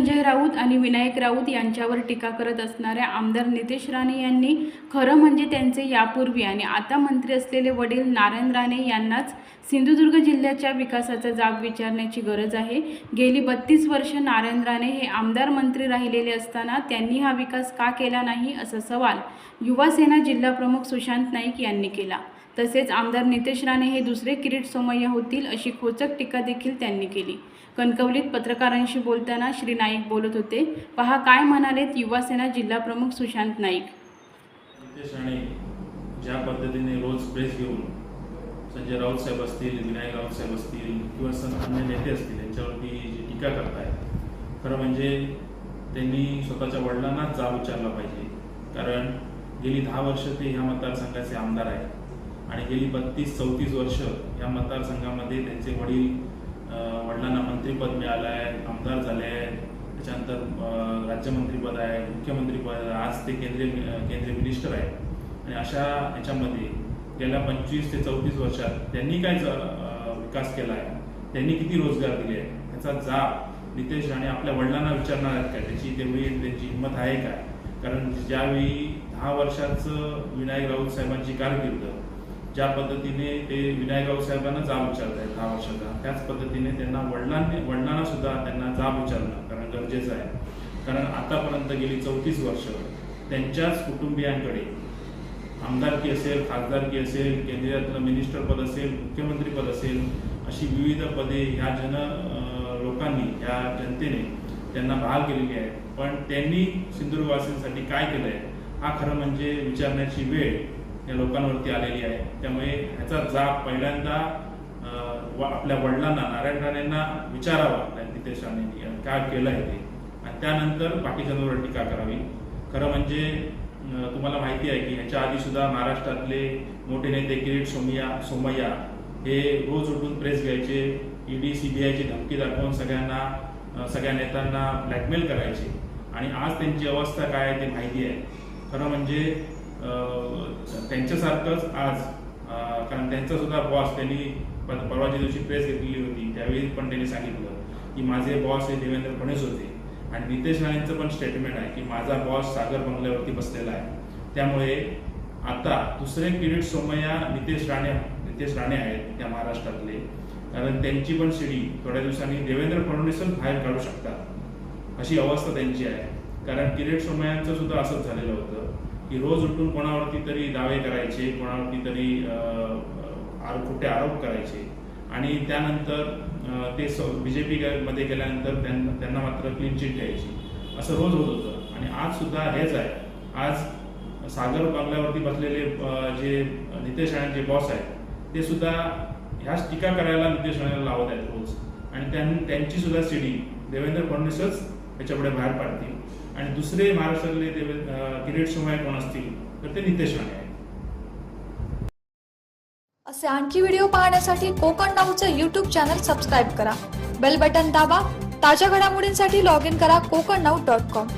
संजय राऊत आणि विनायक राऊत यांच्यावर टीका करत असणाऱ्या आमदार नितेश राणे यांनी खरं म्हणजे त्यांचे यापूर्वी आणि आता मंत्री असलेले वडील नारायण राणे यांनाच सिंधुदुर्ग जिल्ह्याच्या विकासाचा जाब विचारण्याची गरज आहे. गेली बत्तीस वर्ष नारायण राणे हे आमदार मंत्री राहिलेले असताना त्यांनी हा विकास का केला नाही असा सवाल युवासेना जिल्हाप्रमुख सुशांत नाईक यांनी केला. तसेच आमदार नितेश राणे हे दुसरे किरीट सोमय्या होतील अशी खोचक टीका देखील त्यांनी केली. कणकवलीत पत्रकारांशी बोलताना श्री नाईक बोलत होते पहा काय म्हणालेत युवासेना जिल्हाप्रमुख सुशांत नाईक. नितेश राणे ज्या पद्धतीने रोज प्रेस घेऊन संजय राऊत साहेब असतील विनायक राऊत साहेब असतील किंवा अन्य नेते असतील यांच्यावरती जी टीका करतायत खरं म्हणजे त्यांनी स्वतःच्या वडिलांनाच जाब विचारला पाहिजे. कारण गेली दहा वर्ष ते ह्या मतदारसंघाचे आमदार आहेत. आणि गेली बत्तीस चौतीस वर्ष या मतदारसंघामध्ये त्यांचे वडील वडिलांना मंत्रीपद मिळालं आहे आमदार झाले आहेत त्याच्यानंतर राज्यमंत्रीपद आहे मुख्यमंत्रीपद आहे. आज ते केंद्रीय केंद्रीय मिनिस्टर आहे. आणि अशा याच्यामध्ये गेल्या पंचवीस ते चौतीस वर्षात त्यांनी काय विकास केला आहे? त्यांनी किती रोजगार दिले आहे याचा जाब नितेश राणे आपल्या वडिलांना विचारणार आहेत का त्याची तेवढी त्यांची हिंमत आहे काय कारण ज्यावेळी दहा वर्षाचं विनायक राऊत साहेबांची कारकिर्द ज्या पद्धतीने ते विनायकराव साहेबांना जाब विचारत आहेत दहा वर्षाचा त्याच पद्धतीने त्यांना वडिलांनी वडिलांना सुद्धा त्यांना जाब विचारणं कारण गरजेचं आहे. कारण आतापर्यंत गेली चौतीस वर्ष त्यांच्याच कुटुंबियांकडे आमदारकी असेल खासदारकी असेल केंद्रीयातलं मिनिस्टर पद असेल मुख्यमंत्री पद असेल अशी विविध पदे ह्या जन लोकांनी ह्या जनतेने त्यांना बहाल केलेली आहे पण त्यांनी सिंधुदुर्गवासींसाठी काय केलंय हा खरं म्हणजे विचारण्याची वेळ या लोकांवरती आलेली आहे. त्यामुळे ह्याचा जाब पहिल्यांदा व आपल्या वडिलांना नारायण राणेंना विचारावा नितेश राणेंनी. आणि काय केलं आहे ते आणि त्यानंतर बाकीच्यांवर टीका करावी. खरं म्हणजे तुम्हाला माहिती आहे की ह्याच्या आधी सुद्धा महाराष्ट्रातले मोठे नेते किरीट सोमय्या सोमय्या हे रोज उठून प्रेस घ्यायचे ईडी सीबीआयची धमकी दाखवून सगळ्यांना सगळ्या नेत्यांना ब्लॅकमेल करायचे. आणि आज त्यांची अवस्था काय आहे ते माहिती आहे. खरं म्हणजे त्यांच्यासारखंच आज कारण त्यांचा सुद्धा बॉस त्यांनी प- परवाच्या दिवशी प्रेस घेतलेली होती. त्यावेळी पण त्यांनी सांगितलं की माझे बॉस हे देवेंद्र फडणवीस होते आणि नितेश राणेंचं पण स्टेटमेंट आहे की माझा बॉस सागर बंगल्यावरती बसलेला आहे. त्यामुळे आता दुसरे किरीट सोमय्या नितेश राणे नितेश राणे आहेत त्या महाराष्ट्रातले. कारण त्यांची पण शिडी थोड्या दिवसांनी देवेंद्र फडणवीसच बाहेर काढू शकतात. अशी अवस्था त्यांची आहे. कारण किरीट सोमय्यांचं सुद्धा असंच झालेलं होतं. की रोज उठून कोणावरती तरी दावे करायचे कोणावरती तरी खोटे आरोप करायचे. आणि त्यानंतर ते बी जे बीजेपी मध्ये गेल्यानंतर त्यांना त्यांना मात्र क्लीन चिट द्यायची. असं रोज होत होतं. आणि आज सुद्धा हेच आहे. आज सागर बंगल्यावरती बसलेले जे नितेश राणेचे बॉस आहेत ते सुद्धा ह्याच टीका करायला नितेश राणेला लावत आहेत रोज. आणि त्यां- त्यांची सुद्धा सीडी देवेंद्र फडणवीसच त्याच्यापुढे बाहेर पाडतील. आणि दुसरे महाराष्ट्रातले देवे किरीट सोमाय कोण असतील? तर ते नितेश राणे आहेत. असे आणखी व्हिडिओ पाहण्यासाठी कोकण नाऊचं यूट्यूब चॅनल सबस्क्राईब करा. बेल बटन दाबा. ताज्या घडामोडींसाठी लॉग इन करा कोकण नाऊ डॉट कॉम